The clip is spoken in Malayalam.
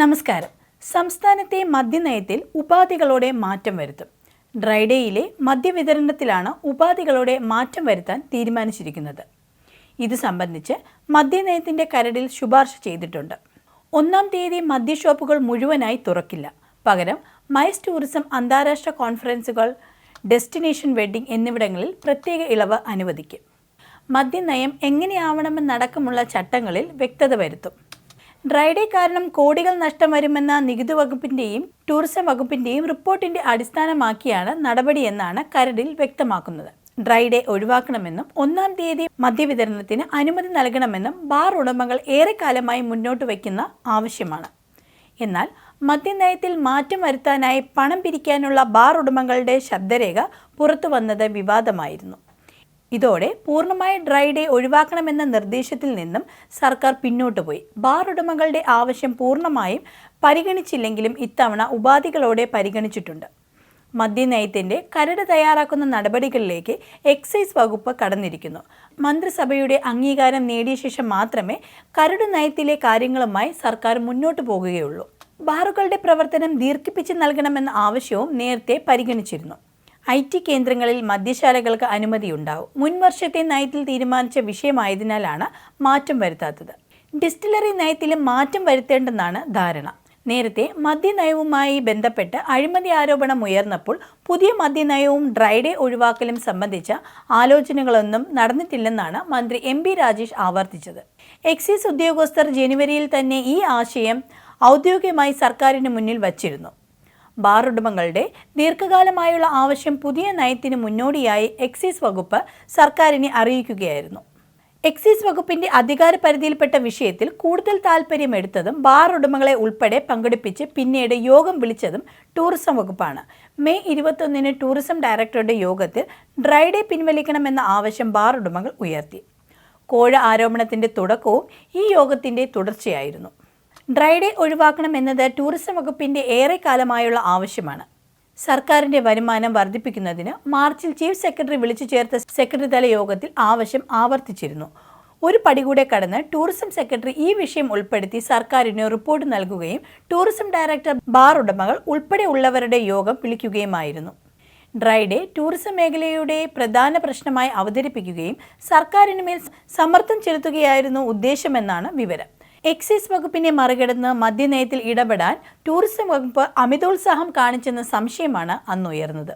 നമസ്കാരം. സംസ്ഥാനത്തെ മദ്യനയത്തിൽ ഉപാധികളോടെ മാറ്റം വരുത്തും. ഡ്രൈഡേയിലെ മദ്യവിതരണത്തിലാണ് ഉപാധികളോടെ മാറ്റം വരുത്താൻ തീരുമാനിച്ചിരിക്കുന്നത്. ഇത് സംബന്ധിച്ച് മദ്യനയത്തിന്റെ കരടിൽ ശുപാർശ ചെയ്തിട്ടുണ്ട്. ഒന്നാം തീയതി മദ്യഷോപ്പുകൾ മുഴുവനായി തുറക്കില്ല. പകരം മൈസ് ടൂറിസം അന്താരാഷ്ട്ര കോൺഫറൻസുകൾ ഡെസ്റ്റിനേഷൻ വെഡ്ഡിംഗ് എന്നിവിടങ്ങളിൽ പ്രത്യേക ഇളവ് അനുവദിക്കും. മദ്യനയം എങ്ങനെയാവണമെന്നടക്കമുള്ള ചട്ടങ്ങളിൽ വ്യക്തത വരുത്തും. ഡ്രൈഡേ കാരണം കോടികൾ നഷ്ടം വരുമെന്ന നികുതി വകുപ്പിന്റെയും ടൂറിസം വകുപ്പിന്റെയും റിപ്പോർട്ടിന്റെ അടിസ്ഥാനമാക്കിയാണ് നടപടിയെന്നാണ് കരടിൽ വ്യക്തമാക്കുന്നത്. ഡ്രൈഡേ ഒഴിവാക്കണമെന്നും ഒന്നാം തീയതി മദ്യവിതരണത്തിന് അനുമതി നൽകണമെന്നും ബാർ ഉടമകൾ ഏറെക്കാലമായി മുന്നോട്ട് വയ്ക്കുന്ന ആവശ്യമാണ്. എന്നാൽ മദ്യനയത്തിൽ മാറ്റം വരുത്താനായി പണം പിരിക്കാനുള്ള ബാർ ഉടമകളുടെ ശബ്ദരേഖ പുറത്തു വന്നത് വിവാദമായിരുന്നു. ഇതോടെ പൂർണമായ ഡ്രൈ ഡേ ഒഴിവാക്കണമെന്ന നിർദ്ദേശത്തിൽ നിന്നും സർക്കാർ പിന്നോട്ട് പോയി. ബാർ ഉടമകളുടെ ആവശ്യം പൂർണമായും പരിഗണിച്ചില്ലെങ്കിലും ഇത്തവണ ഉപാധികളോടെ പരിഗണിച്ചിട്ടുണ്ട്. മദ്യനയത്തിന്റെ കരട് തയ്യാറാക്കുന്ന നടപടികളിലേക്ക് എക്സൈസ് വകുപ്പ് കടന്നിരിക്കുന്നു. മന്ത്രിസഭയുടെ അംഗീകാരം നേടിയ ശേഷം മാത്രമേ കരട് നയത്തിലെ കാര്യങ്ങളുമായി സർക്കാർ മുന്നോട്ട് പോകുകയുള്ളൂ. ബാറുകളുടെ പ്രവർത്തനം ദീർഘിപ്പിച്ച് നൽകണമെന്ന ആവശ്യവും നേരത്തെ പരിഗണിച്ചിരുന്നു. ഐ ടി കേന്ദ്രങ്ങളിൽ മദ്യശാലകൾക്ക് അനുമതിയുണ്ടാവും. മുൻ വർഷത്തെ നയത്തിൽ തീരുമാനിച്ച വിഷയമായതിനാലാണ് മാറ്റം വരുത്താത്തത്. ഡിസ്റ്റിലറി നയത്തിലും മാറ്റം വരുത്തേണ്ടെന്നാണ് ധാരണ. നേരത്തെ മദ്യനയവുമായി ബന്ധപ്പെട്ട് അഴിമതി ആരോപണം ഉയർന്നപ്പോൾ പുതിയ മദ്യനയവും ഡ്രൈഡേ ഒഴിവാക്കലും സംബന്ധിച്ച ആലോചനകളൊന്നും നടന്നിട്ടില്ലെന്നാണ് മന്ത്രി എം പി രാജേഷ് ആവർത്തിച്ചത്. എക്സൈസ് ഉദ്യോഗസ്ഥർ ജനുവരിയിൽ തന്നെ ഈ ആശയം ഔദ്യോഗികമായി സർക്കാരിന് മുന്നിൽ വച്ചിരുന്നു. ബാർ ഉടമകളുടെ ദീർഘകാലമായുള്ള ആവശ്യം പുതിയ നയത്തിന് മുന്നോടിയായി എക്സൈസ് വകുപ്പ് സർക്കാരിനെ അറിയിക്കുകയായിരുന്നു. എക്സൈസ് വകുപ്പിന്റെ അധികാര പരിധിയിൽപ്പെട്ട വിഷയത്തിൽ കൂടുതൽ താൽപ്പര്യമെടുത്തതും ബാർ ഉടമകളെ ഉൾപ്പെടെ പങ്കെടുപ്പിച്ച് പിന്നീട് യോഗം വിളിച്ചതും ടൂറിസം വകുപ്പാണ്. മെയ് ഇരുപത്തൊന്നിന് ടൂറിസം ഡയറക്ടറുടെ യോഗത്തിൽ ഡ്രൈഡേ പിൻവലിക്കണമെന്ന ആവശ്യം ബാർ ഉടമകൾ ഉയർത്തി. കോഴ ആരോപണത്തിന്റെ തുടക്കവും ഈ യോഗത്തിന്റെ തുടർച്ചയായിരുന്നു. ഡ്രൈഡേ ഡേ ഒഴിവാക്കണമെന്നത് ടൂറിസം വകുപ്പിന്റെ ഏറെക്കാലമായുള്ള ആവശ്യമാണ്. സർക്കാരിന്റെ വരുമാനം വർദ്ധിപ്പിക്കുന്നതിന് മാർച്ചിൽ ചീഫ് സെക്രട്ടറി വിളിച്ചു ചേർത്ത സെക്രട്ടറി തല യോഗത്തിൽ ആവശ്യം ആവർത്തിച്ചിരുന്നു. ഒരു പടി കൂടെ കടന്ന് ടൂറിസം സെക്രട്ടറി ഈ വിഷയം ഉൾപ്പെടുത്തി സർക്കാരിന് റിപ്പോർട്ട് നൽകുകയും ടൂറിസം ഡയറക്ടർ ബാർ ഉടമകൾ ഉൾപ്പെടെയുള്ളവരുടെ യോഗം വിളിക്കുകയുമായിരുന്നു. ഡ്രൈ ഡേ ടൂറിസം മേഖലയുടെ പ്രധാന പ്രശ്നമായി അവതരിപ്പിക്കുകയും സർക്കാരിനുമേൽ സമ്മർദ്ദം ചെലുത്തുകയായിരുന്നു ഉദ്ദേശമെന്നാണ് വിവരം. എക്സൈസ് വകുപ്പിനെ മറികടന്ന് മദ്യനയത്തിൽ ഇടപെടാൻ ടൂറിസം വകുപ്പ് അമിതോത്സാഹം കാണിച്ചെന്ന സംശയമാണ് അന്നുയർന്നത്.